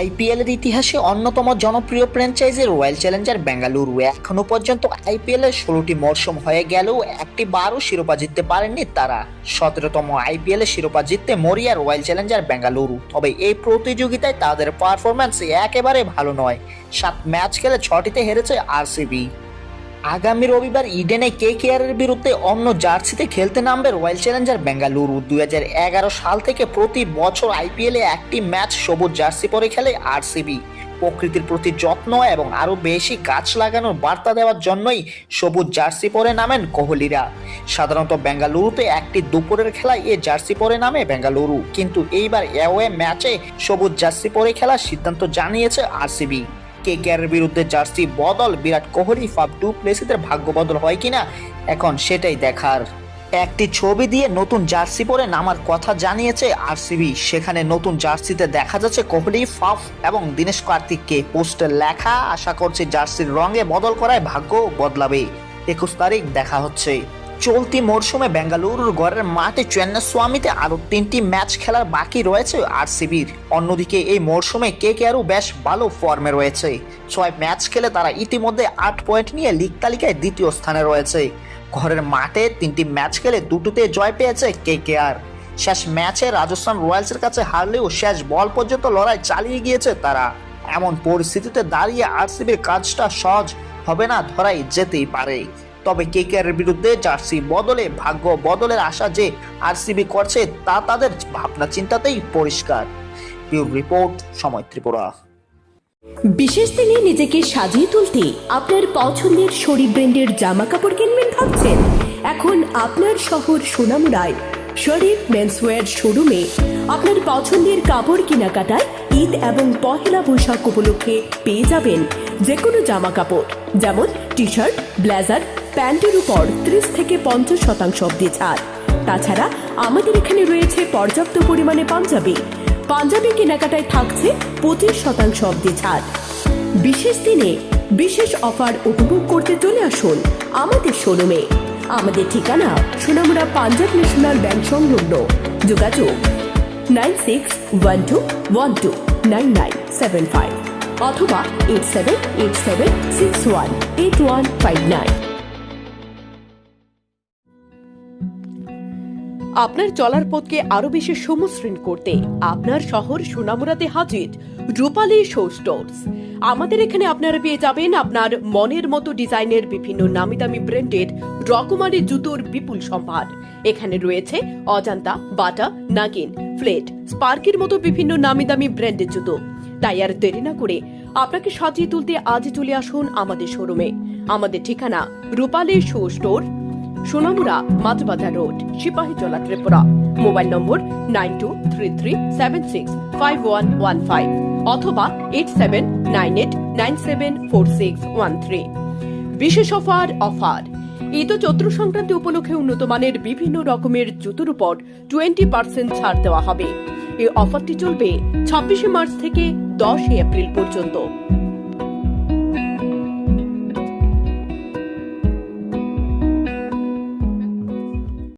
IPL এর ইতিহাসে অন্যতম জনপ্রিয় ফ্র্যাঞ্চাইজি রয়্যাল চ্যালেঞ্জার বেঙ্গালুরু এখনও পর্যন্ত আইপিএল এর ষোলোটি মরশুম হয়ে গেলেও একটি বারও শিরোপা জিততে পারেননি তারা। সতেরোতম আইপিএল এর শিরোপা জিততে মরিয়া রয়্যাল চ্যালেঞ্জার বেঙ্গালুরু তবে এই প্রতিযোগিতায় তাদের পারফরম্যান্স একেবারে ভালো নয়। সাত ম্যাচ খেলে ছটিতে হেরেছে আরসিবি আগামী রবিবার ইডেনে কে কেয়ারের বিরুদ্ধে অন্য জার্সিতে খেলতে নামবে রয়্যাল চ্যালেঞ্জার বেঙ্গালুরু। দু হাজার এগারো সাল থেকে প্রতি বছর আইপিএলে একটি ম্যাচ সবুজ জার্সি পরে খেলে আরসিবি। প্রকৃতির প্রতি যত্ন এবং আরও বেশি গাছ লাগানোর বার্তা দেওয়ার জন্যই সবুজ জার্সি পরে নামেন কোহলিরা। সাধারণত বেঙ্গালুরুতে একটি দুপুরের খেলায় এ জার্সি পরে নামে বেঙ্গালুরু। কিন্তু এইবার অ্যাওয়ে ম্যাচে সবুজ জার্সি পরে খেলার সিদ্ধান্ত জানিয়েছে আরসিবি। কে বিরুদ্ধে জার্সি বদল, বিরাট কোহলি, ফাফ টু প্লেসিদের ভাগ্য বদল হয় কিনা, এখন সেটাই দেখার। একটি ছবি দিয়ে নতুন জার্সি পরে নামার কথা জানিয়েছে আরসিবি। সেখানে নতুন জার্সিতে দেখা যাচ্ছে কোহলি, ফাফ এবং দীনেশ কার্তিককে। পোস্টে লেখা, আশা করছে জার্সির রঙে বদল করায় ভাগ্য বদলাবে। একুশ তারিখ দেখা হচ্ছে। চলতি মরশুমে বেঙ্গালুরুর ঘরের মাঠে চেন্নাই স্বামীতে আরও তিনটি ম্যাচ খেলার বাকি রয়েছে আরসিবির। অন্যদিকে এই মরশুমে কে কে আরও বেশ ভালো ফর্মে রয়েছে। ছয় ম্যাচ খেলে তারা ইতিমধ্যে আট পয়েন্ট নিয়ে লিগ তালিকায় দ্বিতীয় স্থানে রয়েছে। ঘরের মাঠে তিনটি ম্যাচ খেলে দুটোতে জয় পেয়েছে কে কে আর শেষ ম্যাচে রাজস্থান রয়্যালসের কাছে হারলেও শেষ বল পর্যন্ত লড়াই চালিয়ে গিয়েছে তারা। এমন পরিস্থিতিতে দাঁড়িয়ে আরসিবির কাজটা সহজ হবে না, ধরাই যেতেই পারে। তবে কে কে বিরুদ্ধে জার্সি বদলে, ভাগ্য বদলের আশা যে আরসিবি করছে তা তাদের ভাবনা চিন্তাতেই পরিষ্কার। পিউর রিপোর্ট, সময় ত্রিপুরা। বিশেষ দিনে নিজেকে সাজিয়ে তুলতে আপনার পছন্দের শরীর ব্র্যান্ডের জামা কাপড় কিনবেন ভাবছেন? এখন আপনার শহর সোনামুড়ায় শরীফ মেন্সওয়্যার শোরুমে আপনার পছন্দের কাপড় কেনাকাটায় ঈদ এবং পহেলা বৈশাখ উপলক্ষে পেয়ে যাবেন যে কোনো জামা কাপড় যেমন টি শার্ট ব্লেজার প্যান্টের উপর ত্রিশ থেকে পঞ্চাশ শতাংশ অব্দি ছাড়। তাছাড়া আমাদের এখানে রয়েছে পর্যাপ্ত পরিমাণে পাঞ্জাবি। পাঞ্জাবি কেনাকাটায় থাকছে পঁচিশ শতাংশ অব্দি ছাড়। বিশেষ দিনে বিশেষ অফার উপভোগ করতে চলে আসুন আমাদের শোরুমে। আমাদের ঠিকানা সোনামুড়া পাঞ্জাব ন্যাশনাল ব্যাংক সংলগ্ন। যোগাযোগ nine six one two one two nine nine seven five. অথবা eight seven eight seven six one eight one five nine আপনার চলার পথকে আরও বেশি সমশ্রীণ করতে আপনার শহর সোনামুড়াতে হাজির রূপালী শো স্টোর্স। আমাদের এখানে আপনারা পেয়ে যাবেন আপনার মনের মতো ডিজাইনের বিভিন্ন নামি দামি ব্র্যান্ডের রকমারি জুতোর বিপুল সম্ভার। এখানে রয়েছে অজান্তা, বাটা, নাগিন, ফ্লেট, স্পার্কের মতো বিভিন্ন নামি দামি ব্র্যান্ডের জুতো। তাই আর দেরি না করে আপনাকে সাজিয়ে তুলতে আজ চলে আসুন আমাদের শোরুমে। আমাদের ঠিকানা Rupali show store, Sonamura Majhbazar road, Sipahi Sepahijala Tripura. Mobile number nine two three three seven six five one one five অথবা eight seven nine eight nine seven four six one three. বিশেষ offer offer. Eid ও চৈত্র সংক্রান্তি উপলক্ষে উন্নত মানের বিভিন্ন রকমের জুতোর উপর টোয়েন্টি পার্সেন্ট ছাড় দেওয়া হবে। এই অফারটি চলবে ছাব্বিশে মার্চ থেকে দশই এপ্রিল পর্যন্ত।